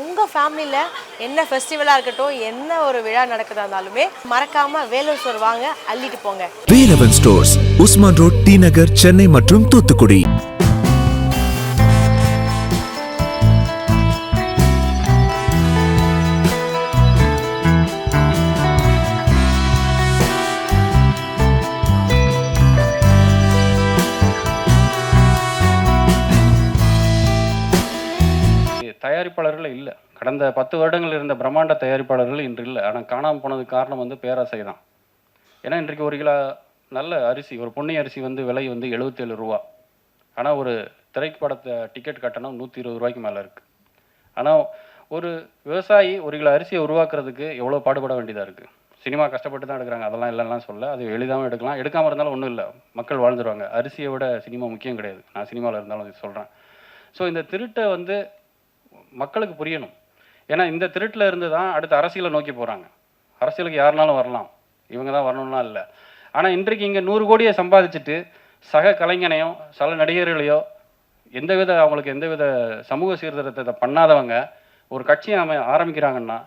உங்கள் ஃபேமிலியில் என்ன ஃபெஸ்டிவலாக இருக்கட்டும் என்ன ஒரு விழா நடக்குதா இருந்தாலுமே மறக்காமல் வேலூர் ஸ்டோர் வாங்க அள்ளிட்டு போங்க. Velavan stores Usman road D Nagar Chennai மற்றும் தூத்துக்குடி. கடந்த பத்து வருடங்கள் இருந்த பிரம்மாண்ட தயாரிப்பாளர்கள் இன்று இல்லை. ஆனால் காணாமல் போனதுக்கு காரணம் வந்து பேராசை தான். ஏன்னா இன்றைக்கு ஒரு கிலோ நல்ல அரிசி ஒரு பொன்னி அரிசி வந்து விலை வந்து எழுபத்தேழு ரூபா. ஆனால் ஒரு திரைப்படத்தை டிக்கெட் கட்டணம் நூற்றி இருபது ரூபாய்க்கு மேலே இருக்குது ஆனால் ஒரு விவசாயி ஒரு கிலோ அரிசியை உருவாக்குறதுக்கு எவ்வளோ பாடுபட வேண்டியதாக இருக்குது சினிமா கஷ்டப்பட்டு தான் எடுக்கிறாங்க. அதெல்லாம் இல்லைலாம் சொல்ல அது எளிதாகவும் எடுக்கலாம். எடுக்காமல் இருந்தாலும் ஒன்றும் இல்லை. மக்கள் வாழ்ந்துருவாங்க. அரிசியை விட சினிமா முக்கியம் கிடையாது. நான் சினிமாவில் இருந்தாலும் சொல்கிறேன் ஸோ இந்த திருட்டை வந்து மக்களுக்கு புரியணும். ஏன்னா இந்த திருட்டில் இருந்து தான் அடுத்து அரசியலை நோக்கி போகிறாங்க அரசியலுக்கு யாருனாலும் வரலாம். இவங்க தான் வரணும்லாம் இல்லை. ஆனால் இன்றைக்கு இங்கே நூறு கோடியை சம்பாதிச்சுட்டு சக கலைஞனையோ சல நடிகர்களையோ எந்தவித அவங்களுக்கு எந்தவித சமூக சீர்திருத்தத்தை பண்ணாதவங்க ஒரு கட்சியை அமை ஆரம்பிக்கிறாங்கன்னா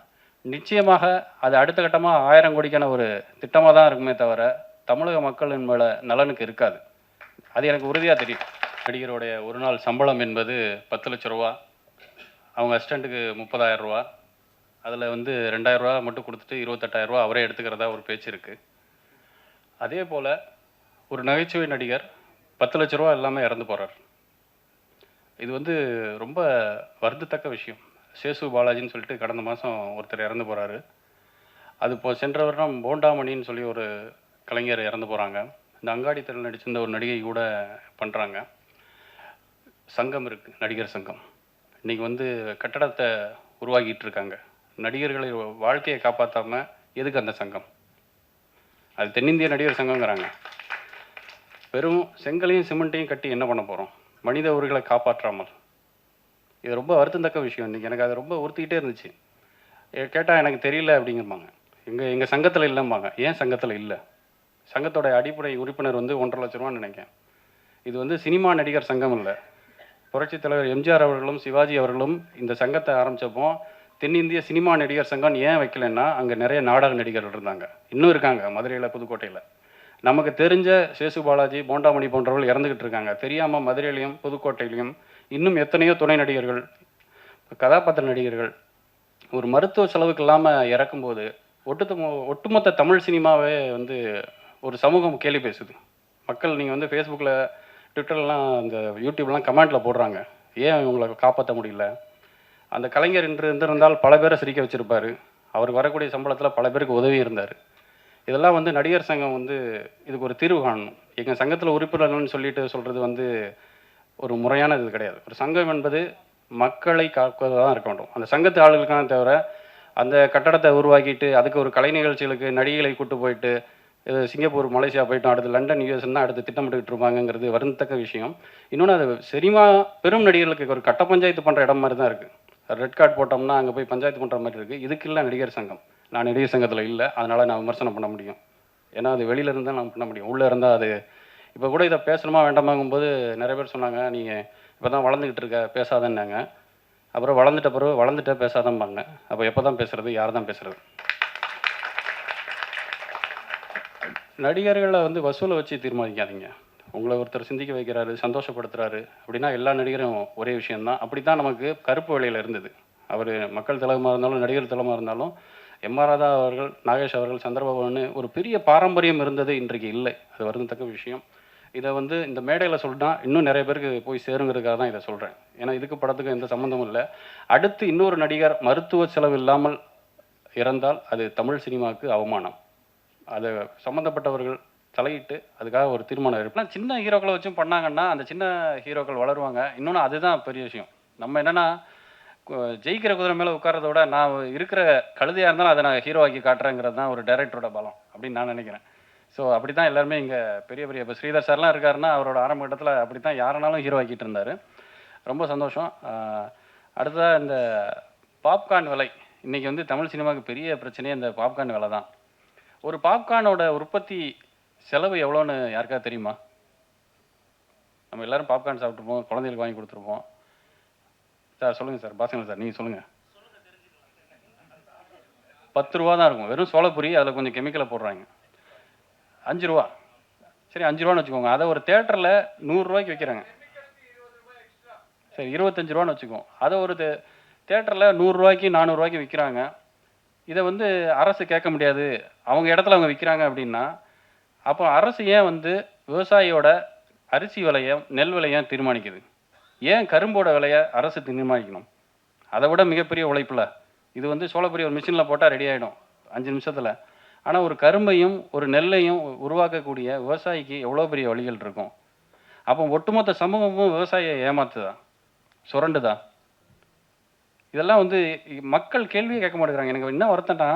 நிச்சயமாக அது அடுத்த கட்டமாக ஆயிரம் கோடிக்கான ஒரு திட்டமாக தான் இருக்குமே தவிர தமிழக மக்களின் மேலே நலனுக்கு இருக்காது. அது எனக்கு உறுதியாக தெரியும். நடிகருடைய ஒரு நாள் சம்பளம் என்பது பத்து லட்ச ரூபா அவங்க அசிஸ்டண்ட்டுக்கு முப்பதாயிரம் ரூபா அதில் வந்து ரெண்டாயிரரூவா மட்டும் கொடுத்துட்டு இருபத்தெட்டாயிரம் ரூபா அவரே எடுத்துக்கிறதா ஒரு பேச்சு இருக்குது அதே போல் ஒரு நகைச்சுவை நடிகர் பத்து லட்ச ரூபா எல்லாமே இறந்து போகிறார் இது வந்து ரொம்ப வருந்தத்தக்க விஷயம். சேசு பாலாஜின்னு சொல்லிட்டு கடந்த மாதம் ஒருத்தர் இறந்து போகிறாரு அது இப்போ சென்ற வருடம் போண்டாமணின்னு சொல்லி ஒரு கலைஞர் இறந்து போகிறாங்க இந்த அங்காடி தெருவில் நடிச்சிருந்த ஒரு நடிகை கூட பண்ணுறாங்க சங்கம் இருக்குது நடிகர் சங்கம். இன்றைக்கி வந்து கட்டடத்தை உருவாக்கிட்டு இருக்காங்க நடிகர்களை வாழ்க்கையை காப்பாற்றாம எதுக்கு அந்த சங்கம்? அது தென்னிந்திய நடிகர் சங்கங்கிறாங்க வெறும் செங்கலையும் சிமெண்ட்டையும் கட்டி என்ன பண்ண போகிறோம் மனித உரிகளை காப்பாற்றாமல். இது ரொம்ப வருத்தத்தக்க விஷயம். இன்றைக்கி எனக்கு அது ரொம்ப உறுத்திக்கிட்டே இருந்துச்சு. கேட்டால் எனக்கு தெரியல அப்படிங்கிறப்பாங்க எங்கள் எங்கள் சங்கத்தில் இல்லைம்பாங்க. ஏன் சங்கத்தில் இல்லை? சங்கத்தோட அடிப்படை உறுப்பினர் வந்து ஒன்றரை லட்ச ரூபான்னு நினைக்கிறேன். இது வந்து சினிமா நடிகர் சங்கம் இல்லை. புரட்சித் தலைவர் எம்ஜிஆர் அவர்களும் சிவாஜி அவர்களும் இந்த சங்கத்தை ஆரம்பித்தப்போ தென்னிந்திய சினிமா நடிகர் சங்கம் ஏன் வைக்கலன்னா அங்கே நிறைய நாடக நடிகர்கள் இருந்தாங்க. இன்னும் இருக்காங்க மதுரையில் புதுக்கோட்டையில். நமக்கு தெரிஞ்ச சேசு பாலாஜி போண்டாமணி போன்றவர்கள் இறந்துக்கிட்டு இருக்காங்க. தெரியாமல் மதுரையிலையும் புதுக்கோட்டையிலையும் இன்னும் எத்தனையோ துணை நடிகர்கள் கதாபாத்திர நடிகர்கள் ஒரு மருத்துவ செலவுக்கு இல்லாமல் இறக்கும்போது ஒட்டுத்த ஒட்டுமொத்த தமிழ் சினிமாவே வந்து ஒரு சமூகம் கேள்வி பேசுது. மக்கள் நீங்கள் வந்து ஃபேஸ்புக்கில் ட்விட்டர்லாம் இந்த யூடியூப்லாம் கமெண்ட்டில் போடுறாங்க. ஏன் இவங்களை காப்பாற்ற முடியல? அந்த கலைஞர் இன்று இருந்திருந்தால் பல பேரை சிரிக்க வச்சுருப்பார். அவருக்கு வரக்கூடிய சம்பளத்தில் பல பேருக்கு உதவி இருந்தார். இதெல்லாம் வந்து நடிகர் சங்கம் வந்து இதுக்கு ஒரு தீர்வு காணணும். எங்கள் சங்கத்தில் உறுப்பினர்கள்னு சொல்லிட்டு சொல்கிறது வந்து ஒரு முறையான இது கிடையாது. ஒரு சங்கம் என்பது மக்களை காப்பதாக தான் இருக்க வேண்டும். அந்த சங்கத்து ஆளுகளுக்கான தவிர அந்த கட்டடத்தை உருவாக்கிட்டு அதுக்கு ஒரு கலை நிகழ்ச்சிகளுக்கு நடிகைகளை கூட்டு போயிட்டு இது சிங்கப்பூர் மலேசியா போயிட்டோம் அடுத்து லண்டன் யூஎஸ் தான் அடுத்து திட்டமிட்டுக்கிட்டு இருப்பாங்கங்கிறது வருந்தத்தக்க விஷயம். இன்னொன்று அது சினிமா பெரும் நடிகர்களுக்கு ஒரு கட்ட பஞ்சாயத்து பண்ணுற இடம் மாதிரி தான் இருக்குது ரெட் கார்டு போட்டோம்னா அங்கே போய் பஞ்சாயத்து பண்ணுற மாதிரி இருக்குது இதுக்கு இல்லை நடிகர் சங்கம். நான் நடிகர் சங்கத்தில் இல்லை. அதனால் நான் விமர்சனம் பண்ண முடியும். ஏன்னா அது வெளியில இருந்தால் நான் பண்ண முடியும். உள்ளே இருந்தால் அது இப்போ கூட இதை பேசணுமா வேண்டாமாங்கும்போது நிறைய பேர் சொன்னாங்க நீங்கள் இப்போ தான் வளர்ந்துக்கிட்டு இருக்க பேசாதன்னாங்க. அப்புறம் வளர்ந்துட்ட பிறகு வளர்ந்துட்ட பேசாதம்பாங்க. அப்போ எப்போ தான் பேசுகிறது யார் தான் பேசுகிறது நடிகர்களை வந்து வசூலை வச்சு தீர்மானிக்காதீங்க. உங்களை ஒருத்தர் சிந்திக்க வைக்கிறாரு சந்தோஷப்படுத்துறாரு அப்படின்னா எல்லா நடிகரும் ஒரே விஷயம்தான். அப்படி தான் நமக்கு கருப்பு வேலையில் இருந்தது. அவர் மக்கள் தலைவமாக இருந்தாலும் நடிகர் தலைவமாக இருந்தாலும் எம் ஆர் ராதா அவர்கள் நாகேஷ் அவர்கள் சந்திரபாபுன்னு ஒரு பெரிய பாரம்பரியம் இருந்தது இன்றைக்கு இல்லை. அது வருந்தத்தக்க விஷயம். இதை வந்து இந்த மேடையில் சொல்லிட்டா இன்னும் நிறைய பேருக்கு போய் சேருங்கிறதுக்காக தான் இதை சொல்கிறேன் ஏன்னா இதுக்கு படத்துக்கு எந்த சம்மந்தமும் இல்லை. அடுத்து இன்னொரு நடிகர் மருத்துவ செலவு இல்லாமல் இறந்தால் அது தமிழ் சினிமாவுக்கு அவமானம். அது சம்மந்தப்பட்டவர்கள் தலையிட்டு அதுக்காக ஒரு தீர்மானம் எடுக்கலாம் சின்ன ஹீரோக்களை வச்சும் பண்ணாங்கன்னா அந்த சின்ன ஹீரோக்கள் வளருவாங்க. இன்னொன்று அதுதான் பெரிய விஷயம். நம்ம என்னென்னா ஜெயிக்கிற குதிரை மேலே உட்காரத விட நான் இருக்கிற கழுதையாக இருந்தாலும் அதை நான் ஹீரோ ஆக்கி காட்டுறேங்கிறது தான் ஒரு டைரக்டரோட பலம் அப்படின்னு நான் நினைக்கிறேன். ஸோ அப்படி தான் எல்லாருமே இங்கே பெரிய பெரிய இப்போ ஸ்ரீதர் சார்லாம் இருக்காருன்னா அவரோட ஆரம்ப கட்டத்தில் அப்படி தான் யாருனாலும் ஹீரோ ஆக்கிட்டு இருந்தார். ரொம்ப சந்தோஷம். அடுத்ததாக இந்த பாப்கார்ன் விலை. இன்றைக்கி வந்து தமிழ் சினிமாவுக்கு பெரிய பிரச்சனையே இந்த பாப்கார்ன் விலை தான் ஒரு பாப்கார்னோட உற்பத்தி செலவு எவ்வளோன்னு யாருக்காவது தெரியுமா? நம்ம எல்லாரும் பாப்கார்ன் சாப்பிட்ருப்போம் குழந்தைகளுக்கு வாங்கி கொடுத்துருப்போம். சார் சொல்லுங்கள் சார் பாசங்களா சார் நீங்கள் சொல்லுங்கள் பத்து ரூபா தான் இருக்கும். வெறும் சோளப்பொரி அதில் கொஞ்சம் கெமிக்கலை போடுறாங்க. அஞ்சு ரூபா. சரி அஞ்சு ரூபான்னு வச்சுக்கோங்க. அதை ஒரு தேட்டரில் நூறுரூவாய்க்கு விற்கிறாங்க சரி இருபத்தஞ்சு ரூபான்னு வச்சுக்கோங்க அதை ஒரு தேட்டரில் நூறுரூவாய்க்கு நானூறுரூவாய்க்கு விற்கிறாங்க இதை வந்து அரசு கேட்க முடியாது. அவங்க இடத்துல அவங்க விற்கிறாங்க அப்படின்னா அப்போ அரசு ஏன் வந்து விவசாயியோட அரிசி விலையை நெல் விலையை தீர்மானிக்குது? ஏன் கரும்போட விலையை அரசு தீர்மானிக்கணும்? அதை விட மிகப்பெரிய உழைப்பில். இது வந்து சோளப்பொரி ஒரு மிஷினில் போட்டால் ரெடி ஆகிடும் அஞ்சு நிமிஷத்தில். ஆனால் ஒரு கரும்பையும் ஒரு நெல்லையும் உருவாக்கக்கூடிய விவசாயிக்கு எவ்வளோ பெரிய வழிகள் இருக்கும்? அப்போ ஒட்டுமொத்த சமூகமும் விவசாயியை ஏமாத்துதா? சுரண்டுதா? இதெல்லாம் வந்து மக்கள் கேள்வியே கேட்க மாட்டேங்கிறாங்க. எனக்கு என்ன வருத்தம்னா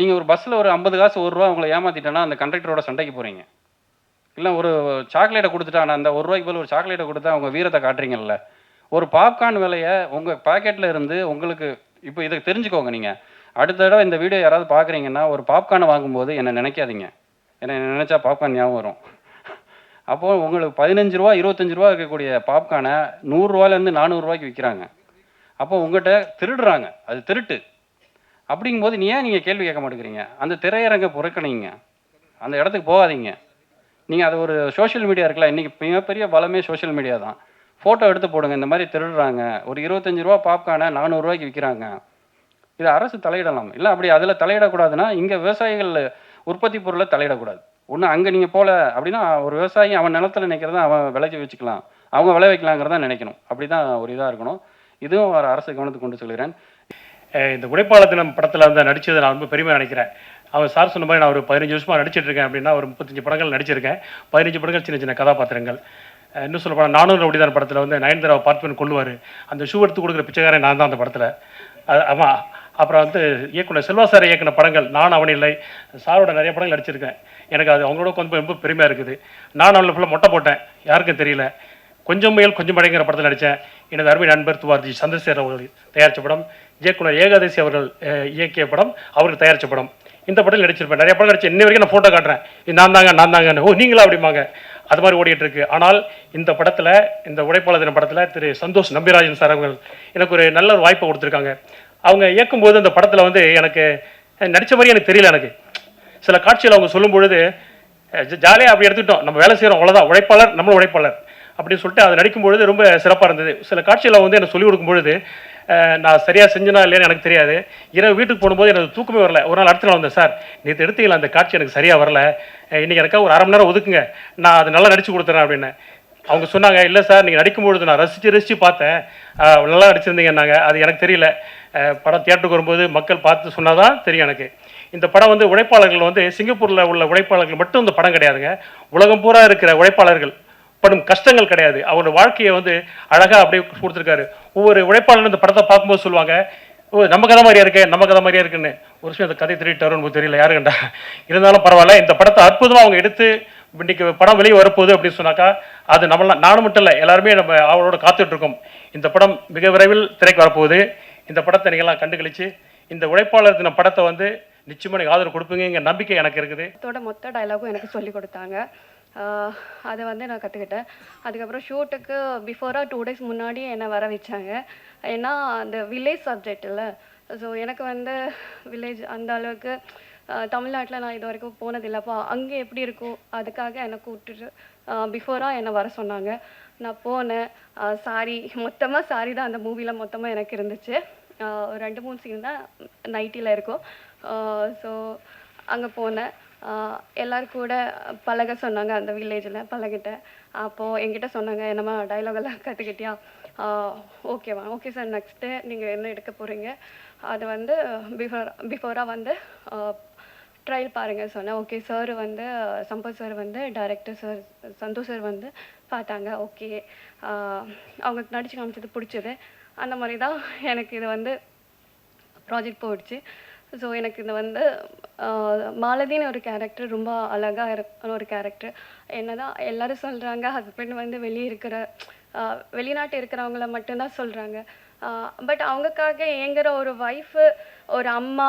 நீங்கள் ஒரு பஸ்ஸில் ஒரு ஐம்பது காசு ஒரு ரூபா உங்களை ஏமாற்றிட்டேன்னா அந்த கண்டக்டரோட சண்டைக்கு போகிறீங்க இல்லை ஒரு சாக்லேட்டை கொடுத்துட்டா நான் அந்த ஒரு ரூபாய்க்கு பதில் ஒரு சாக்லேட்டை கொடுத்தா உங்கள் வீரத்தை காட்டுறீங்கல்ல. ஒரு பாப்கார்ன் விலையை உங்கள் பாக்கெட்டில் இருந்து உங்களுக்கு இப்போ இதை தெரிஞ்சுக்கோங்க நீங்கள் அடுத்த தடவை இந்த வீடியோ யாராவது பார்க்குறீங்கன்னா ஒரு பாப்கார்னை வாங்கும்போது என்னை நினைக்காதீங்க. என்னை நினச்சா பாப்கார்ன் ஞாபகம் வரும். அப்போது உங்களுக்கு பதினஞ்சு ரூபா இருபத்தஞ்சி ரூபா இருக்கக்கூடிய பாப்கார்னை நூறுரூவாலேருந்து நானூறுரூவாய்க்கு விற்கிறாங்க அப்போ உங்கள்கிட்ட திருடுறாங்க. அது திருட்டு. அப்படிங்கும்போது நீ ஏன் நீங்கள் கேள்வி கேட்க மாட்டேங்கிறீங்க? அந்த திரையரங்கை புறக்கணிங்க. அந்த இடத்துக்கு போகாதீங்க. நீங்கள் அது ஒரு சோஷியல் மீடியா இருக்குல்ல இன்றைக்கி மிகப்பெரிய பலமே சோஷியல் மீடியா தான். ஃபோட்டோ எடுத்து போடுங்க இந்த மாதிரி திருடுறாங்க. ஒரு இருபத்தஞ்சு ரூபா பாப்கார்னை நானூறுரூவாய்க்கு விற்கிறாங்க இது அரசு தலையிடலாம். இல்லை அப்படி அதில் தலையிடக்கூடாதுன்னா இங்கே விவசாயிகள் உற்பத்தி பொருளை தலையிடக்கூடாது. ஒன்று அங்கே நீங்கள் போகல அப்படின்னா ஒரு விவசாயி அவன் நிலத்துல நிற்கிறத அவன் விளைச்சி வச்சுக்கலாம். அவங்க விளை வைக்கலாங்கிறதான் நினைக்கணும். அப்படி தான் ஒரு இதாக இருக்கணும். இதுவும் அவர் அரசு கவனத்துக்கு கொண்டு சொல்கிறேன் இந்த உடைப்பாளர் தினம் படத்தில் வந்து நடிச்சதை நான் ரொம்ப பெருமையாக நினைக்கிறேன். அவர் சார் சொன்ன மாதிரி நான் ஒரு பதினஞ்சு வருஷமாக நடிச்சிட்டு இருக்கேன் அப்படின்னா ஒரு முப்பத்தஞ்சு படங்கள் நடிச்சிருக்கேன். பதினஞ்சு படங்கள் சின்ன சின்ன கதாபாத்திரங்கள். இன்னும் சொல்ல போனால் நானூறு அப்படிதான் படத்தில் வந்து நயன்தாராவை பார்ட் பண்ணி கொள்ளுவார் அந்த ஷூ எடுத்து கொடுக்குற பிச்சைக்காரன் நான் தான் அந்த படத்தில். ஆமாம் அப்புறம் வந்து இயக்குனர் செல்வா சார் இயக்குன படங்கள் நான் அவன் இல்லை. சாரோட நிறைய படங்கள் நடிச்சிருக்கேன். எனக்கு அது அவங்களோட கொஞ்சம் ரொம்ப பெருமையாக இருக்குது. நான் அவனில் ஃபுல்லாக மொட்டை போட்டேன். யாருக்கும் தெரியல. கொஞ்சம் முயல் கொஞ்சம் மழைங்கிற படத்தில் நடித்தேன் எனது அருமை நண்பர் துவார்ஜி சந்திரசேகர் அவர்கள் தயாரித்த படம். இயக்குனர் ஏகாதசி அவர்கள் இயக்கிய படம் அவருக்கு தயாரித்த படம். இந்த படத்தில் நடிச்சிருப்பேன். நிறைய படம் நடிச்சு இன்ன வரைக்கும் நான் ஃபோட்டோ காட்டுறேன். நான் தாங்க நான் தாங்க ஓ நீங்களா அப்படிம்பாங்க. அது மாதிரி ஓடிட்டு இருக்கு. ஆனால் இந்த படத்தில் இந்த உழைப்பாளர் தின படத்தில் திரு சந்தோஷ் நம்பிராஜன் சார் அவர்கள் எனக்கு ஒரு நல்ல ஒரு வாய்ப்பை கொடுத்துருக்காங்க. அவங்க இயக்கும்போது அந்த படத்தில் வந்து எனக்கு நடித்த மாதிரி எனக்கு தெரியல எனக்கு. சில காட்சிகள் அவங்க சொல்லும் பொழுது ஜாலியாக அப்படி எடுத்துக்கிட்டோம். நம்ம வேலை செய்கிறோம் அவ்வளோதான் உழைப்பாளர் நம்மளும் உழைப்பாளர். அப்படின்னு சொல்லிட்டு அதை நடிக்கும் பொழுது ரொம்ப சிறப்பாக இருந்தது. சில காட்சிகளை வந்து எனக்கு சொல்லிக் கொடுக்கும் பொழுது நான் சரியாக செஞ்சனா இல்லையான்னு எனக்கு தெரியாது. இரவு வீட்டுக்கு போகும்போது எனக்கு தூக்கமே வரல. ஒரு நாள் அடுத்த நாள் வந்தேன் சார் நேற்று எடுத்தீங்களா அந்த காட்சி எனக்கு சரியாக வரல. இன்றைக்கி எனக்காக ஒரு அரை மணி நேரம் ஒதுக்குங்க. நான் அதை நல்லா நடிச்சு கொடுத்துறேன் அப்படின்னு. அவங்க சொன்னாங்க இல்லை சார் நீங்கள் நடிக்கும்பொழுது நான் ரசித்து ரசித்து பார்த்தேன். நல்லா நடிச்சிருந்தீங்கன்னாங்க. அது எனக்கு தெரியல. படம் தியேட்டருக்கு வரும்போது மக்கள் பார்த்து சொன்னால் தான் தெரியும் எனக்கு. இந்த படம் வந்து உழைப்பாளர்கள் வந்து சிங்கப்பூரில் உள்ள உழைப்பாளர்கள் மட்டும் இந்த படம் கிடையாதுங்க. உலகம் பூரா இருக்கிற உழைப்பாளர்கள். படும் கஷ்டங்கள் கிடையாது. அவரோட வாழ்க்கையை வந்து அழகாக அப்படியே கொடுத்துருக்காரு. ஒவ்வொரு உழைப்பாளரும் இந்த படத்தை பார்க்கும்போது சொல்லுவாங்க ஓ நம்ம கதை மாதிரியா இருக்கு நம்ம கதை மாதிரியா இருக்குன்னு. ஒரு விஷயம் அந்த கதை திருட்டாரு உங்களுக்கு தெரியல யாரு கண்டா இருந்தாலும் பரவாயில்ல இந்த படத்தை அற்புதமாக அவங்க எடுத்து இன்னைக்கு படம் வெளியே வரப்போகுது அப்படின்னு சொன்னாக்கா அது நம்மளாம் நானும் மட்டும் இல்லை எல்லாருமே நம்ம அவரோட காத்துட்டு இருக்கோம். இந்த படம் மிக விரைவில் திரைக்கு வரப்போகுது. இந்த படத்தை நீங்கள்லாம் கண்டுகளிச்சு இந்த உழைப்பாளர் தின படத்தை வந்து நிச்சயமாக நீங்கள் ஆதரவு கொடுப்பீங்க நம்பிக்கை எனக்கு இருக்குது. இதோட மொத்த டைலாகும் எனக்கு சொல்லி கொடுத்தாங்க. அதை வந்து நான் கற்றுக்கிட்டேன் அதுக்கப்புறம் ஷூட்டுக்கு பிஃபோராக டூ டேஸ் முன்னாடி என்னை வர வச்சாங்க. ஏன்னா அந்த வில்லேஜ் சப்ஜெக்ட் இல்லை. ஸோ எனக்கு வந்து வில்லேஜ் அந்த அளவுக்கு தமிழ்நாட்டில் நான் இது வரைக்கும் போனதில்லைப்பா அங்கே எப்படி இருக்கும் அதுக்காக என்னை கூப்பிட்டுட்டு பிஃபோராக என்னை வர சொன்னாங்க. நான் போனேன். சாரி மொத்தமாக சாரி தான் அந்த மூவியில் மொத்தமாக எனக்கு இருந்துச்சு. ஒரு ரெண்டு மூணு சீன் தான் நைட்டியில் இருக்கும். ஸோ அங்கே போனேன். எல்லாரும் கூட பழக சொன்னாங்க அந்த வில்லேஜில் பழகிட்ட. அப்போது என்கிட்ட சொன்னாங்க என்னம்மா dialogue எல்லாம் கற்றுக்கிட்டியா ஓகேவா ஓகே சார் நெக்ஸ்ட்டு நீங்கள் என்ன எடுக்க போகிறீங்க அது வந்து பிஃபோர் பிஃபோராக வந்து ட்ரையல் பாருங்கள் சொன்னேன். ஓகே சார் வந்து சம்பத் சார் வந்து டைரக்டர் சார் சந்தோஷ் சார் வந்து பார்த்தாங்க. ஓகே அவங்க நடிச்சு காமிச்சது பிடிச்சது. அந்த மாதிரி தான் எனக்கு இது வந்து ப்ராஜெக்ட் போயிடுச்சு. ஸோ எனக்கு இது வந்து மாலதின்னு ஒரு கேரக்டர் ரொம்ப அழகாக இருக்கிற ஒரு கேரக்டர் என்னதான் எல்லாரும் சொல்கிறாங்க ஹஸ்பண்ட் வந்து வெளியே இருக்கிற வெளிநாட்டு இருக்கிறவங்கள மட்டும்தான் சொல்கிறாங்க பட் அவங்கக்காக ஏங்குற ஒரு ஒய்ஃபு ஒரு அம்மா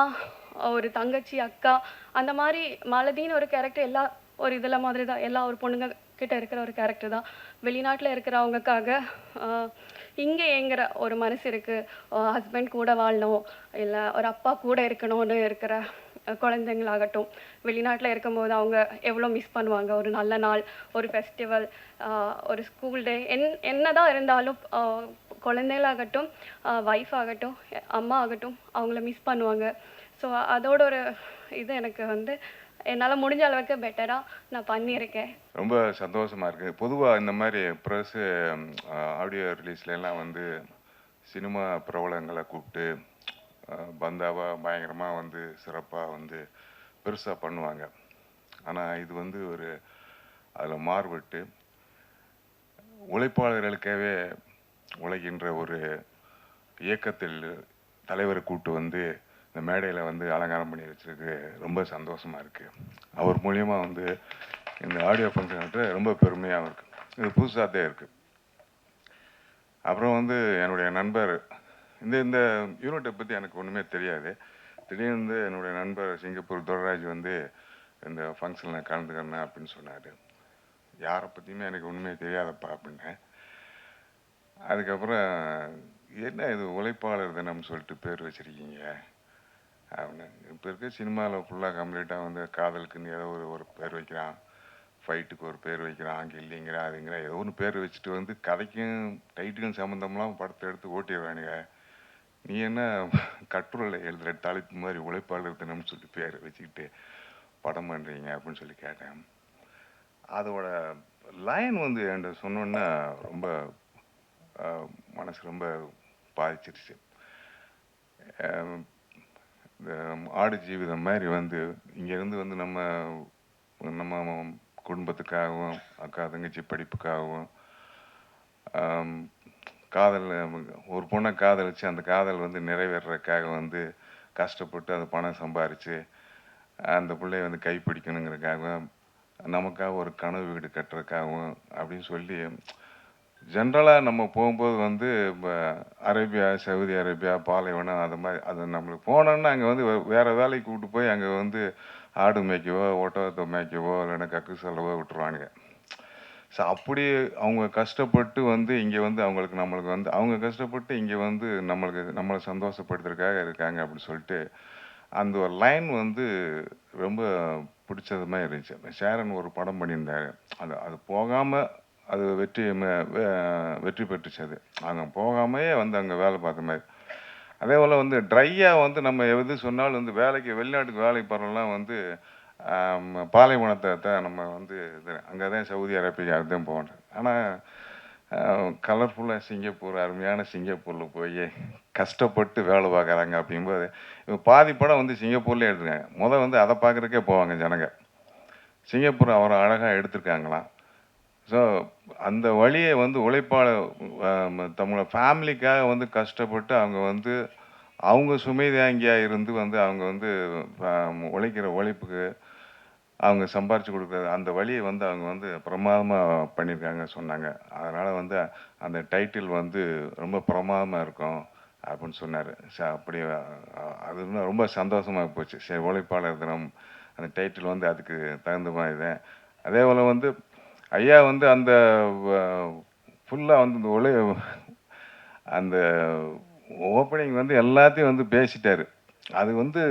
ஒரு தங்கச்சி அக்கா அந்த மாதிரி மாலதின்னு ஒரு கேரக்டர் எல்லா ஒரு இதில் மாதிரி தான் எல்லா ஒரு பொண்ணுங்க கிட்ட இருக்கிற ஒரு கேரக்டர் தான். வெளிநாட்டில் இருக்கிறவங்கக்காக இங்கே ஏங்குற ஒரு மனசு இருக்குது ஹஸ்பண்ட் கூட வாழணும் இல்லை ஒரு அப்பா கூட இருக்கணும்னு இருக்கிற குழந்தைங்களாகட்டும். வெளிநாட்டில் இருக்கும்போது அவங்க எவ்வளோ மிஸ் பண்ணுவாங்க. ஒரு நல்ல நாள் ஒரு ஃபெஸ்டிவல் ஒரு ஸ்கூல் டே என் என்ன தான் இருந்தாலும் குழந்தைகளாகட்டும் ஒய்ஃப் ஆகட்டும் அம்மா ஆகட்டும் அவங்கள மிஸ் பண்ணுவாங்க. ஸோ அதோட ஒரு இது எனக்கு வந்து என்னால் முடிஞ்ச அளவுக்கு பெட்டராக நான் பண்ணியிருக்கேன். ரொம்ப சந்தோஷமாக இருக்குது பொதுவாக இந்த மாதிரி ப்ரெஸ்ஸு ஆடியோ ரிலீஸ்லாம் வந்து சினிமா பிரபலங்களை கூப்பிட்டு பந்தாவாக பந்தாவா பயங்கரமாக வந்து சிறப்பாக வந்து பெருசாக பண்ணுவாங்க. ஆனால் இது வந்து ஒரு அதில் மாறுபட்டு உழைப்பாளர்களுக்காகவே உழைக்கின்ற ஒரு இயக்கத்தில் தலைவரை கூப்பிட்டு வந்து இந்த மேடையில் வந்து அலங்காரம் பண்ணி வச்சிருக்கு. ரொம்ப சந்தோஷமாக இருக்குது அவர் மூலியமாக வந்து இந்த ஆடியோ ஃபங்க்ஷன் ரொம்ப பெருமையாகவும் இருக்குது இது புதுசாகத்தே இருக்குது அப்புறம் வந்து என்னுடைய நண்பர் இந்த இந்த யூனிட்டை பற்றி எனக்கு ஒன்றுமே தெரியாது. திடீர்னு வந்து என்னுடைய நண்பர் சிங்கப்பூர் துரராஜ் வந்து இந்த ஃபங்க்ஷனில் கலந்துக்கிறேன் அப்படின்னு சொன்னார். யாரை பற்றியுமே எனக்கு ஒன்றுமே தெரியாதப்பா அப்படின்னேன் அதுக்கப்புறம் என்ன இது உழைப்பாளர் தினம்னு சொல்லிட்டு பேர் வச்சிருக்கீங்க? அப்படின்னு இப்போ இருக்க சினிமாவில் ஃபுல்லாக கம்ப்ளீட்டாக வந்து காதலுக்குன்னு ஏதோ ஒரு ஒரு பேர் வைக்கிறான். ஃபைட்டுக்கு ஒரு பேர் வைக்கிறான். அங்கே இல்லைங்கிறான் அதுங்கிற ஏதோ ஒன்று பேர் வச்சுட்டு வந்து கதைக்கும் டைட்டுக்கும் சம்மந்தம்லாம் படத்தை எடுத்து ஓட்டிடுறானுங்க. நீ என்ன கட்டுரையில் எழுதுகிற தலைப்பு மாதிரி உழைப்பாளர் தினம்னு சொல்லி பேர் வச்சுக்கிட்டு படம் பண்ணுறீங்க அப்படின்னு சொல்லி கேட்டேன். அதோட லைன் வந்து என்கிட்ட சொன்னோன்னா ரொம்ப மனசு ரொம்ப பாதிச்சிருச்சு. ஆடு ஜீவிதம் மாதிரி வந்து இங்கேருந்து வந்து நம்ம நம்ம குடும்பத்துக்காகவும் அக்கா தங்கச்சி படிப்புக்காகவும் காதல் ஒரு பொண்ணை காதலிச்சு அந்த காதல் வந்து நிறைவேறதுக்காக வந்து கஷ்டப்பட்டு அந்த பணம் சம்பாரித்து அந்த பிள்ளைய வந்து கைப்பிடிக்கணுங்கிறதுக்காகவும் நமக்காக ஒரு கனவு வீடு கட்டுறதுக்காகவும் அப்படின்னு சொல்லி ஜென்ரலாக நம்ம போகும்போது வந்து இப்போ அரேபியா சவுதி அரேபியா பாலைவனம் அது மாதிரி அது நம்மளுக்கு போனோன்னா அங்கே வந்து வேறு வேலைக்கு கூப்பிட்டு போய் அங்கே வந்து ஆடு மேய்க்கவோ ஒட்டகத்தை மேய்க்கவோ இல்லைன்னா கக்கு செலவோ விட்டுருவானுங்க. ஸோ அப்படி அவங்க கஷ்டப்பட்டு வந்து இங்கே வந்து அவங்களுக்கு நம்மளுக்கு வந்து அவங்க கஷ்டப்பட்டு இங்கே வந்து நம்மளுக்கு நம்மளை சந்தோஷப்படுத்துறதுக்காக இருக்காங்க அப்படின்னு சொல்லிட்டு அந்த ஒரு லைன் வந்து ரொம்ப பிடிச்சது மாதிரி இருந்துச்சு. சேரன் ஒரு படம் பண்ணியிருந்தாரு. அது அது போகாமல் அது வெற்றி வெற்றி பெற்றுச்சு அது. அங்கே போகாமையே வந்து அங்கே வேலை பார்த்த மாதிரி. அதே போல் வந்து ட்ரையாக வந்து நம்ம எது சொன்னாலும் வந்து வேலைக்கு வெளிநாட்டுக்கு வேலைக்கு போகிறோம்லாம் வந்து பாலைவனத்தை தான் நம்ம வந்து இது அங்கே தான் சவுதி அரேபியா தான் போகணும் ஆனால் கலர்ஃபுல்லாக சிங்கப்பூர் அருமையான சிங்கப்பூரில் போய் கஷ்டப்பட்டு வேலை பார்க்குறாங்க அப்படிங்கும்போது இப்போ பாதி படம் வந்து சிங்கப்பூர்லேயே எடுத்துருக்காங்க. முதல் வந்து அதை பார்க்குறதுக்கே போவாங்க ஜனங்க. சிங்கப்பூர் அவரை அழகாக எடுத்திருக்காங்களாம். ஸோ அந்த வழியை வந்து உழைப்பாளர் ஆம், தங்களோட ஃபேமிலிக்காக வந்து கஷ்டப்பட்டு அவங்க வந்து அவங்க சுமை தாங்கியாக இருந்து வந்து அவங்க வந்து உழைக்கிற உழைப்புக்கு அவங்க சம்பாரித்து கொடுக்குறது அந்த வழியை வந்து அவங்க வந்து பிரமாதமாக பண்ணியிருக்காங்க சொன்னாங்க. அதனால் வந்து அந்த டைட்டில் வந்து ரொம்ப பிரமாதமாக இருக்கும் அப்படின்னு சொன்னார். சரி அப்படி அது இன்னும் ரொம்ப சந்தோஷமாக போச்சு. சரி உழைப்பாளர் தினம் அந்த டைட்டில் வந்து அதுக்கு தகுந்த மாதிரி தான். அதே போல் வந்து ஐயா வந்து அந்த ஃபுல்லாக வந்து இந்த ஒளி அந்த ஓப்பனிங் வந்து எல்லாத்தையும் வந்து பேசிட்டார். அது வந்து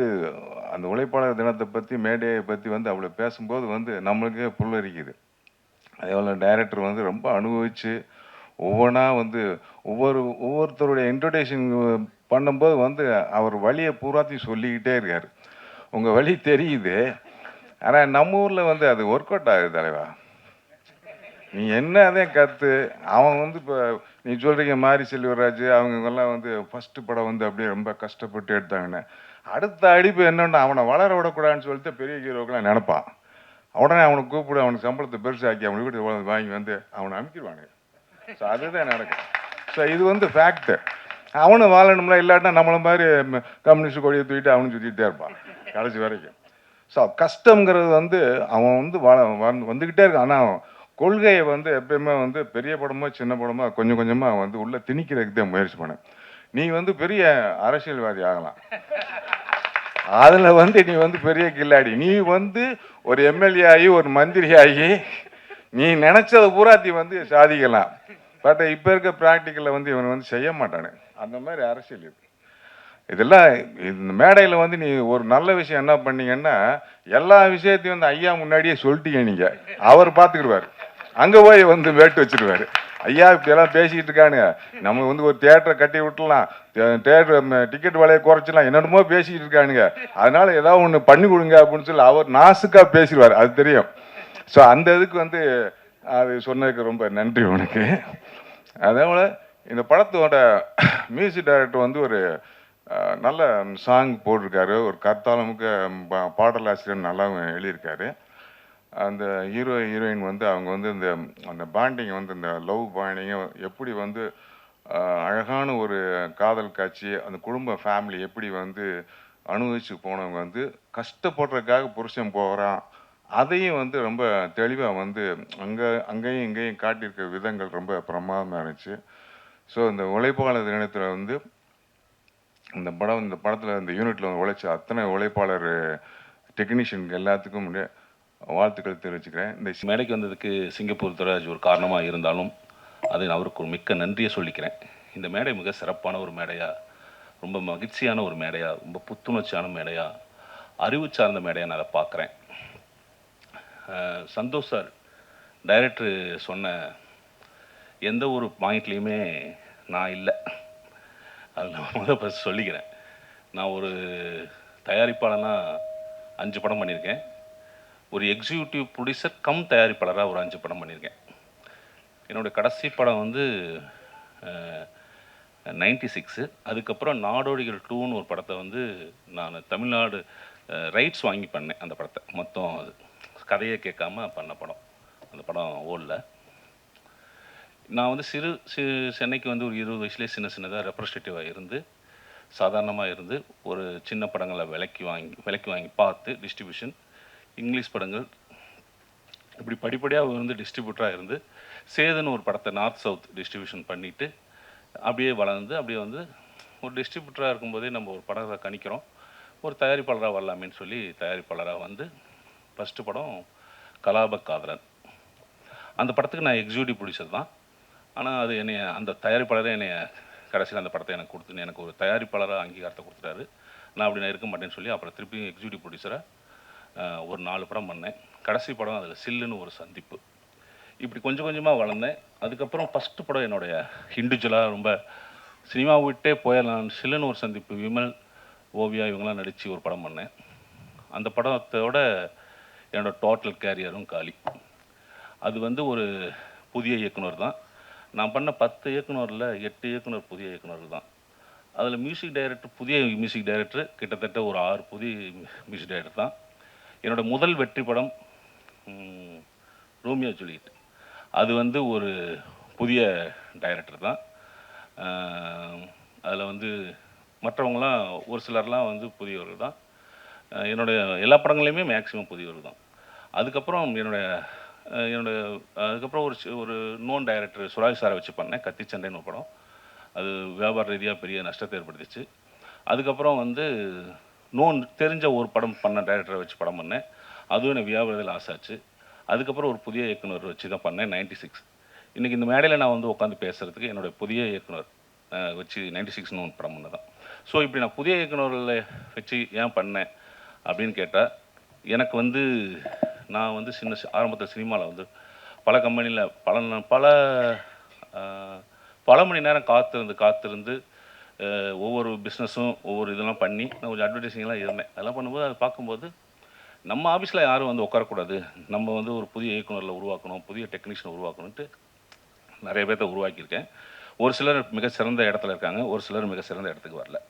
அந்த உழைப்பாளர் தினத்தை பற்றி மேடையை பற்றி வந்து அவ்வளோ பேசும்போது வந்து நம்மளுக்கே புல்லரிக்குது. அதே போல் டைரக்டர் வந்து ரொம்ப அனுபவித்து ஒவ்வொன்றா வந்து ஒவ்வொரு ஒவ்வொருத்தருடைய இன்ட்ரடக்ஷன் பண்ணும்போது வந்து அவர் வழியை பூராத்தையும் சொல்லிக்கிட்டே இருக்கார். உங்கள் வழி தெரியுது. ஆனால் நம்ம ஊரில் வந்து அது ஒர்க் அவுட் ஆகுது தலைவா. நீ என்ன அதே கற்று அவன் வந்து இப்போ நீ சொல்கிறீங்க மாரி செல்வராஜ் அவங்கெல்லாம் வந்து ஃபஸ்ட்டு படம் வந்து அப்படியே ரொம்ப கஷ்டப்பட்டு எடுத்தாங்கன்னு. அடுத்த அடிப்பு என்னென்னா அவனை வளர விடக்கூடாதுன்னு சொல்லிட்டு பெரிய ஹீரோக்கெல்லாம் நினைப்பான். உடனே அவனை கூப்பிடு அவனுக்கு சம்பளத்தை பெருசாக்கி அவனை வீட்டு வாங்கி வந்து அவனை அமுக்கிடுவானுங்க ஸோ அதுதான் நடக்கும். ஸோ இது வந்து ஃபேக்ட்டு அவனும் வாழணும்ல இல்லாட்டினா நம்மள மாதிரி கம்யூனிஸ்ட் கொடியை தூக்கிட்டு அவனும் சுற்றிட்டே இருப்பான் கடைசி வரைக்கும். ஸோ கஷ்டங்கிறது வந்து அவன் வந்து வாழ வந்து- வந்துக்கிட்டே இருக்கான். ஆனால் கொள்கையை வந்து எப்பயுமே வந்து பெரிய படமோ சின்ன படமோ கொஞ்சம் கொஞ்சமாக வந்து உள்ள திணிக்கிறதுக்கு தான் முயற்சி பண்ணேன். நீ வந்து பெரிய அரசியல்வாதி ஆகலாம். அதுல வந்து நீ வந்து பெரிய கில்லாடி. நீ வந்து ஒரு எம்எல்ஏ ஆகி ஒரு மந்திரி ஆகி நீ நினைச்சதை பூரா நீ வந்து சாதிக்கலாம். பட் இப்போ இருக்க ப்ராக்டிக்கலில் வந்து இவன் வந்து செய்ய மாட்டானு. அந்த மாதிரி அரசியல் இது. இதெல்லாம் இந்த மேடையில் வந்து நீ ஒரு நல்ல விஷயம் என்ன பண்ணீங்கன்னா எல்லா விஷயத்தையும் வந்து ஐயா முன்னாடியே சொல்லிட்டீங்க நீங்கள் அவர் பார்த்துக்கிடுவார். அங்கே போய் வந்து வேட்டு வச்சிருவாரு. ஐயா இப்படியெல்லாம் பேசிக்கிட்டு இருக்கானுங்க. நம்ம வந்து ஒரு தேட்டரை கட்டி விட்டுலாம் தேட்டர் டிக்கெட் விலையை குறைச்சிடலாம். என்னென்னமோ பேசிக்கிட்டு இருக்கானுங்க. அதனால ஏதாவது ஒன்று பண்ணி கொடுங்க அப்படின்னு சொல்லி அவர் நாசுக்காக பேசிடுவார். அது தெரியும். ஸோ அந்த இதுக்கு வந்து அது சொன்னதுக்கு ரொம்ப நன்றி உனக்கு. அதே போல் இந்த படத்தோட மியூசிக் டைரக்டர் வந்து ஒரு நல்ல சாங் போட்டிருக்காரு. ஒரு கர்த்தாலமுக்கு பா- பாடலாசிரியர் நல்லா எழுதியிருக்காரு. அந்த ஹீரோ ஹீரோயின் வந்து அவங்க வந்து இந்த அந்த பாண்டிங் வந்து இந்த லவ் பாண்டிங்கை எப்படி வந்து அழகான ஒரு காதல் காட்சி அந்த குடும்ப ஃபேமிலி எப்படி வந்து அனுபவிச்சு போனவங்க வந்து கஷ்டப்படுறதுக்காக புருஷன் போகிறான் அதையும் வந்து ரொம்ப தெளிவாக வந்து அங்கே அங்கேயும் இங்கேயும் காட்டியிருக்க விதங்கள் ரொம்ப பிரமாதமாக இருந்துச்சு. ஸோ இந்த உழைப்பாளர் தினத்தில் வந்து இந்த படம் இந்த படத்தில் இந்த யூனிட்டில் உழைச்ச அத்தனை உழைப்பாளர் டெக்னீஷியனுக்கு எல்லாத்துக்கும் முன்னாடி வாழ்த்துக்கள் தெரிவிச்சுக்கிறேன். இந்த மேடைக்கு வந்ததுக்கு சிங்கப்பூர் துறைராஜ் ஒரு காரணமாக இருந்தாலும் அதை நான் அவருக்கு ஒரு மிக்க நன்றியை சொல்லிக்கிறேன். இந்த மேடை மிக சிறப்பான ஒரு மேடையாக ரொம்ப மகிழ்ச்சியான ஒரு மேடையாக ரொம்ப புத்துணர்ச்சியான மேடையாக அறிவு சார்ந்த மேடையாக நான் அதை பார்க்குறேன். சந்தோஷ் சார் டைரக்டர் சொன்ன எந்த ஒரு பாயிண்ட்லேயுமே நான் இல்லை. அதில் நான் முதல் ஃபஸ்ட் சொல்லிக்கிறேன். நான் ஒரு தயாரிப்பாளனா அஞ்சு படம் பண்ணியிருக்கேன். ஒரு எக்ஸிக்யூட்டிவ் ப்ரொடியூசர் கம் தயாரிப்பாளராக ஒரு அஞ்சு படம் பண்ணியிருக்கேன். என்னோட கடைசி படம் வந்து நைன்டி சிக்ஸு. அதுக்கப்புறம் நாடோடிகள் டூன்னு ஒரு படத்தை வந்து நான் தமிழ்நாடு ரைட்ஸ் வாங்கி பண்ணேன் அந்த படத்தை. மொத்தம் அது. கதையை கேட்காம பண்ண படம். அந்த படம் ஓடல. நான் வந்து சிறு சி சென்னைக்கு வந்து ஒரு இருபது வயசுலேயே சின்ன சின்னதாக ரெப்ரஸன்டேட்டிவாக இருந்து சாதாரணமாக இருந்து ஒரு சின்ன படங்களை விலைக்கு வாங்கி விலைக்கு வாங்கி பார்த்து டிஸ்ட்ரிபியூஷன் இங்கிலீஷ் படங்கள். இப்படி படிப்படியாக வந்து டிஸ்ட்ரிபியூட்டராக இருந்து சேதுன்னு ஒரு படத்தை நார்த் சவுத் டிஸ்ட்ரிபியூஷன் பண்ணிவிட்டு அப்படியே வளர்ந்து அப்படியே வந்து ஒரு டிஸ்ட்ரிபியூட்டராக இருக்கும்போதே நம்ம ஒரு படத்தை கணிக்கிறோம். ஒரு தயாரிப்பாளராக வரலாமேன்னு சொல்லி தயாரிப்பாளராக வந்து ஃபஸ்ட்டு படம் கலாப காதலன். அந்த படத்துக்கு நான் எக்ஸிக்யூட்டிவ் ப்ரொடியூசர் தான். ஆனால் அது என்னைய அந்த தயாரிப்பாளரே என்னைய கடைசியில் அந்த படத்தை எனக்கு கொடுத்து எனக்கு ஒரு தயாரிப்பாளராக அங்கீகாரத்தை கொடுத்துட்டாரு. நான் அப்படி நான் இருக்க மாட்டேன்னு சொல்லி அப்புறம் திருப்பி எக்ஸிக்யூட்டிவ் ப்ரொடியூசராக ஒரு நாலு படம் பண்ணேன். கடைசி படம் அதில் சில்லுன்னு ஒரு சந்திப்பு. இப்படி கொஞ்சம் கொஞ்சமாக வளர்ந்தேன். அதுக்கப்புறம் ஃபஸ்ட்டு படம் என்னுடைய இண்டிவிஜுவலாக ரொம்ப சினிமா விட்டே போயிடலாம் சில்லுன்னு ஒரு சந்திப்பு. விமல் ஓவியா இவங்கெல்லாம் நடித்து ஒரு படம் பண்ணேன். அந்த படத்தோட என்னோட டோட்டல் கேரியரும் காலி. அது வந்து ஒரு புதிய இயக்குனர் தான். நான் பண்ண பத்து இயக்குனரில் எட்டு இயக்குனர் புதிய இயக்குனர்கள் தான். அதில் மியூசிக் டைரக்டர் புதிய மியூசிக் டைரக்டர் கிட்டத்தட்ட ஒரு ஆறு புதிய மியூசிக் டைரக்டர் தான். என்னோடய முதல் வெற்றி படம் ரோமியோ ஜூலியட் அது வந்து ஒரு புதிய டைரக்டர் தான். அதில் வந்து மற்றவங்களாம் ஒரு சிலர்லாம் வந்து புதியவர்கள் தான். என்னுடைய எல்லா படங்களையுமே மேக்ஸிமம் புதியவர்கள் தான். அதுக்கப்புறம் என்னுடைய அஹ் என்னுடைய அதுக்கப்புறம் ஒரு சி- ஒரு நோன் டைரக்டர் சுராஜ் சாரை வச்சு பண்ணேன் கத்தி சண்டைன்னு ஒரு படம். அது வியாபார ரீதியாக பெரிய நஷ்டத்தை ஏற்படுத்திச்சு. அதுக்கப்புறம் வந்து நோன் தெரிஞ்ச ஒரு படம் பண்ண டைரக்டரை வச்சு படம் பண்ணேன். அதுவும் எனக்கு வியாபாரத்தில் ஆசாச்சு. அதுக்கப்புறம் ஒரு புதிய இயக்குனர் வச்சு தான் பண்ணேன் நைன்டி சிக்ஸ் இன்றைக்கி இந்த மேடையில் நான் வந்து உட்காந்து பேசுகிறதுக்கு என்னுடைய புதிய இயக்குனர் வச்சு நைன்டி சிக்ஸ்னு ஒன்று படம் பண்ணதான் ஸோ இப்படி நான் புதிய இயக்குனர்களை வச்சு ஏன் பண்ணேன் அப்படின்னு கேட்டால் எனக்கு வந்து நான் வந்து சின்ன ஆரம்பத்தில் சினிமாவில் வந்து பல கம்பெனியில் பல பல பல மணி நேரம் காத்திருந்து காத்திருந்து ஒவ்வொரு பிஸ்னஸும் ஒவ்வொரு இதெல்லாம் பண்ணி நான் கொஞ்சம் அட்வர்டைஸிங்லாம் இருந்தேன். அதெல்லாம் பண்ணும்போது அதை பார்க்கும்போது நம்ம ஆஃபீஸில் யாரும் வந்து உட்காரக்கூடாது. நம்ம வந்து ஒரு புதிய இயக்குனரில் உருவாக்கணும் புதிய டெக்னீஷியனை உருவாக்கணுன்ட்டு நிறைய பேர்த்த உருவாக்கியிருக்கேன். ஒரு சிலர் மிக சிறந்த இடத்துல இருக்காங்க ஒரு சிலர் மிக சிறந்த இடத்துக்கு வரல.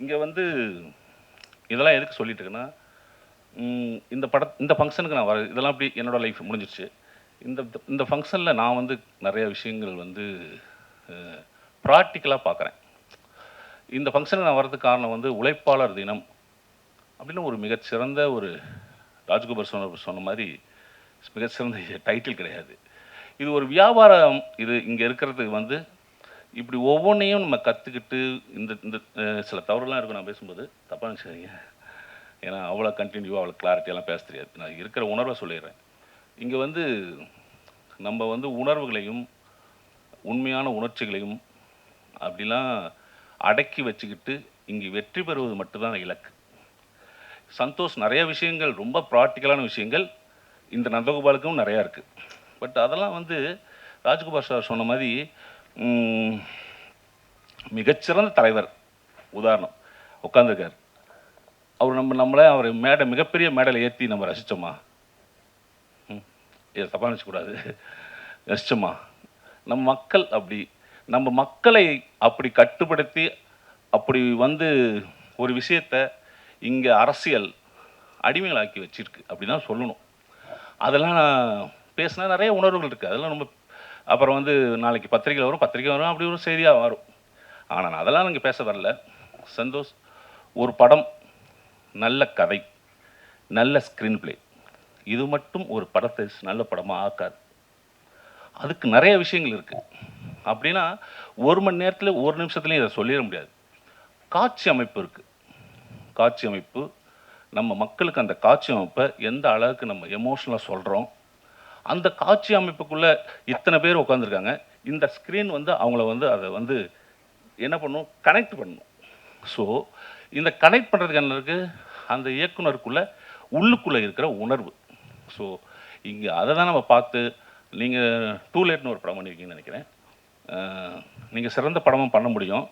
இங்கே வந்து இதெல்லாம் எதுக்கு சொல்லிட்டு இருக்கேன்னா இந்த பட இந்த ஃபங்க்ஷனுக்கு நான் வர இதெல்லாம் அப்படி என்னோடய லைஃப் முடிஞ்சிருச்சு. இந்த இந்த ஃபங்க்ஷனில் நான் வந்து நிறைய விஷயங்கள் வந்து ப்ராக்டிக்கலாக பார்க்குறேன் இந்த ஃபங்க்ஷனுக்கு நான் வரதுக்கு காரணம் வந்து உழைப்பாளர் தினம் அப்படின்னு ஒரு மிகச்சிறந்த ஒரு ராஜ்குமார் சொன்ன சொன்ன மாதிரி மிகச்சிறந்த டைட்டில் கிடையாது. இது ஒரு வியாபாரம். இது இங்கே இருக்கிறதுக்கு வந்து இப்படி ஒவ்வொன்றையும் நம்ம கற்றுக்கிட்டு இந்த இந்த சில தவறுலாம் இருக்கும் நான் பேசும்போது. தப்பாக நினச்சிக்கிறீங்க ஏன்னா அவ்வளோ கண்டினியூவாக அவ்வளோ கிளாரிட்டியெல்லாம் பேச தெரியாது. நான் இருக்கிற உணர்வை சொல்லிடுறேன். இங்கே வந்து நம்ம வந்து உணர்வுகளையும் உண்மையான உணர்ச்சிகளையும் அப்படிலாம் அடக்கி வச்சுக்கிட்டு இங்கே வெற்றி பெறுவது மட்டும்தான் இலக்கு. சந்தோஷ் நிறைய விஷயங்கள் ரொம்ப ப்ராக்டிக்கலான விஷயங்கள் இந்த நந்தகோபாலுக்கும் நிறையா இருக்குது பட் அதெல்லாம் வந்து ராஜ்குமார் சார் சொன்ன மாதிரி மிகச்சிறந்த தலைவர். உதாரணம் உட்காந்துருக்கார் அவர் நம்ம நம்மளை அவர் மேடை மிகப்பெரிய மேடையில் ஏற்றி நம்ம ரசித்தோமா ம் இதை தப்பாக நினச்சக்கூடாது ரசித்தோமா நம்ம மக்கள் அப்படி நம்ம மக்களை அப்படி கட்டுப்படுத்தி அப்படி வந்து ஒரு விஷயத்தை இங்கே அரசியல் அடிமைகளாக்கி வச்சிருக்கு அப்படின்னு தான் சொல்லணும். அதெல்லாம் நான் பேசினா நிறைய உணர்வுகள் இருக்குது அதெல்லாம் ரொம்ப அப்புறம் வந்து நாளைக்கு பத்திரிக்கை வரும் பத்திரிக்கை வரும் அப்படி ஒரு செய்தியாக வரும் ஆனால் நான் அதெல்லாம் இங்கே பேச வரல. சந்தோஷ் ஒரு படம் நல்ல கதை நல்ல ஸ்க்ரீன் பிளே இது மட்டும் ஒரு படத்தை நல்ல படமாக ஆக்காது. அதுக்கு நிறைய விஷயங்கள் இருக்குது அப்படின்னா ஒரு மணி நேரத்தில் ஒரு நிமிஷத்துலையும் இதை சொல்லிட முடியாது. காட்சி அமைப்பு இருக்குது காட்சி அமைப்பு நம்ம மக்களுக்கு அந்த காட்சி அமைப்பை எந்த அளவுக்கு நம்ம எமோஷனலாக சொல்கிறோம் அந்த காட்சி அமைப்புக்குள்ளே இத்தனை பேர் உட்காந்துருக்காங்க இந்த ஸ்க்ரீன் வந்து அவங்கள வந்து அதை வந்து என்ன பண்ணும்? கனெக்ட் பண்ணணும் ஸோ இந்த கனெக்ட் பண்ணுறதுக்கு என்ன இருக்குது அந்த இயக்குனருக்குள்ளே உள்ளுக்குள்ளே இருக்கிற உணர்வு. ஸோ இங்கே அதை தான் நம்ம பார்த்து நீங்கள் டூ லேட்னு ஒரு படம் பண்ணியிருக்கீங்கன்னு நினைக்கிறேன். நீங்கள் சிறந்த படமும் பண்ண முடியும்.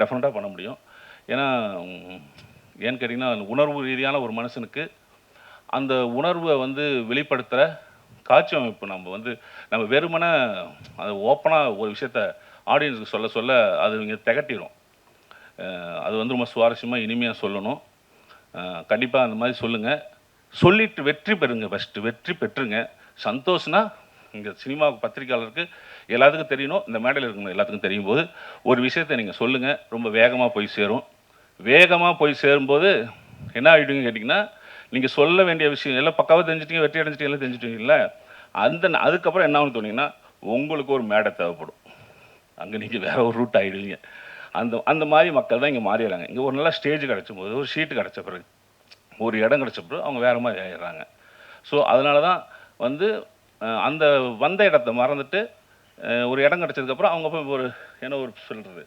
டெஃபினட்டாக பண்ண முடியும். ஏன்னா ஏன்னு கேட்டிங்கன்னா உணர்வு ரீதியான ஒரு மனுஷனுக்கு அந்த உணர்வை வந்து வெளிப்படுத்துகிற காட்சி அமைப்பு நம்ம வந்து நம்ம வெறுமனே அது ஓப்பனாக ஒரு விஷயத்த ஆடியன்ஸுக்கு சொல்ல சொல்ல அது இங்கே திகட்டிடும் அது வந்து ரொம்ப சுவாரஸ்யமாக இனிமையாக சொல்லணும். கண்டிப்பாக அந்த மாதிரி சொல்லுங்கள் சொல்லிட்டு வெற்றி பெறுங்க ஃபஸ்ட்டு வெற்றி பெற்றுங்க. சந்தோஷம்னா இங்கே சினிமா பத்திரிக்கையாளருக்கு எல்லாத்துக்கும் தெரியணும் இந்த மேடையில் இருக்கணும் எல்லாத்துக்கும் தெரியும் போது ஒரு விஷயத்தை நீங்கள் சொல்லுங்கள் ரொம்ப வேகமாக போய் சேரும். வேகமாக போய் சேரும்போது என்ன ஆகிடுங்க கேட்டிங்கன்னா நீங்கள் சொல்ல வேண்டிய விஷயம் எல்லாம் பக்காவாக தெரிஞ்சிட்டீங்க வெற்றி அடைஞ்சிட்டீங்க எல்லாம் தெரிஞ்சிட்டீங்கல்ல? அந்த அதுக்கப்புறம் என்ன ஆகும்னு தோணிங்கன்னா உங்களுக்கு ஒரு மேடை தேவைப்படும். அங்கே நீங்கள் வேற ஒரு ரூட் ஆகிடுவீங்க அந்த அந்த மாதிரி மக்கள் தான் இங்கே மாறிடுறாங்க இங்கே ஒரு நல்ல ஸ்டேஜ் கிடச்சும் போது ஒரு ஷீட்டு கிடச்ச பிறகு ஒரு இடம் கிடச்ச பிறகு அவங்க வேறு மாதிரி ஆயிடுறாங்க. ஸோ அதனால தான் வந்து அந்த வந்த இடத்த மறந்துட்டு ஒரு இடம் கிடச்சதுக்கப்புறம் அவங்க போய் ஒரு என்ன ஒரு சொல்கிறது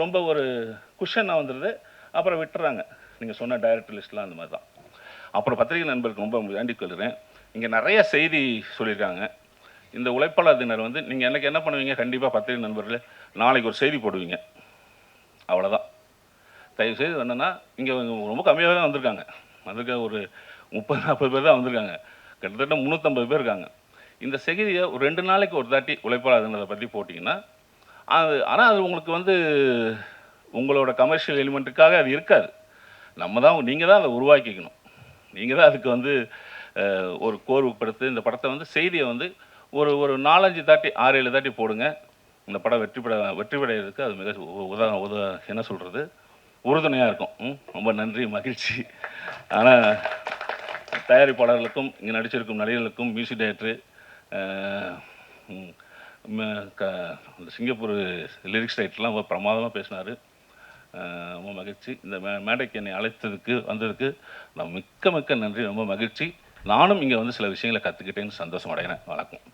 ரொம்ப ஒரு குஷனாக வந்துடுது அப்புறம் விட்டுறாங்க. நீங்கள் சொன்ன டைரக்டர் லிஸ்ட்லாம் அந்த மாதிரி தான். அப்புறம் பத்திரிகை நண்பருக்கு ரொம்ப வேண்டிக் கொள்கிறேன். இங்கே நிறைய செய்தி சொல்லியிருக்காங்க. இந்த உழைப்பாளர் தினர் வந்து நீங்கள் எனக்கு என்ன பண்ணுவீங்க? கண்டிப்பாக பத்திரிகை நண்பர்கள் நாளைக்கு ஒரு செய்தி போடுவீங்க. அவ்வளோதான் தயவு செய்து என்னென்னா இங்கே ரொம்ப கம்மியாக தான் வந்திருக்காங்க. வந்திருக்க ஒரு முப்பது நாற்பது பேர் தான் வந்திருக்காங்க. கிட்டத்தட்ட முந்நூற்றம்பது பேர் இருக்காங்க. இந்த செய்தியை ஒரு ரெண்டு நாளைக்கு ஒரு தாட்டி உழைப்பாளர் பற்றி போட்டிங்கன்னா அது ஆனால் அது உங்களுக்கு வந்து உங்களோட கமர்ஷியல் எலிமெண்ட்டுக்காக அது இருக்காது. நம்ம தான் நீங்கள் தான் அதை உருவாக்கிக்கணும். நீங்கள் தான் அதுக்கு வந்து ஒரு கோர்வுப்படுத்து இந்த படத்தை வந்து செய்தியை வந்து ஒரு ஒரு நாலஞ்சு தாட்டி ஆறு ஏழு தாட்டி போடுங்க. இந்த படம் வெற்றி பெற வெற்றி பெறதுக்கு அது மிக உ- உதா உத என்ன சொல்கிறது உறுதுணையாக இருக்கும். ம், ரொம்ப நன்றி மகிழ்ச்சி. ஆனால் தயாரிப்பாளர்களுக்கும் இங்கே நடிச்சிருக்கும் நடிகர்களுக்கும் மியூசிக் டைரக்டர் அந்த சிங்கப்பூர் லிரிக்ஸ் ரைட்டர்லாம் ரொம்ப பிரமாதமாக பேசினார். ரொம்ப மகிழ்ச்சி. இந்த மே மேடைக்கு என்னை அழைத்ததுக்கு வந்ததுக்கு நான் மிக்க மிக்க நன்றி. ரொம்ப மகிழ்ச்சி. நானும் இங்கே வந்து சில விஷயங்களை கற்றுக்கிட்டேன்னு சந்தோஷம் அடைகிறேன். வணக்கம்.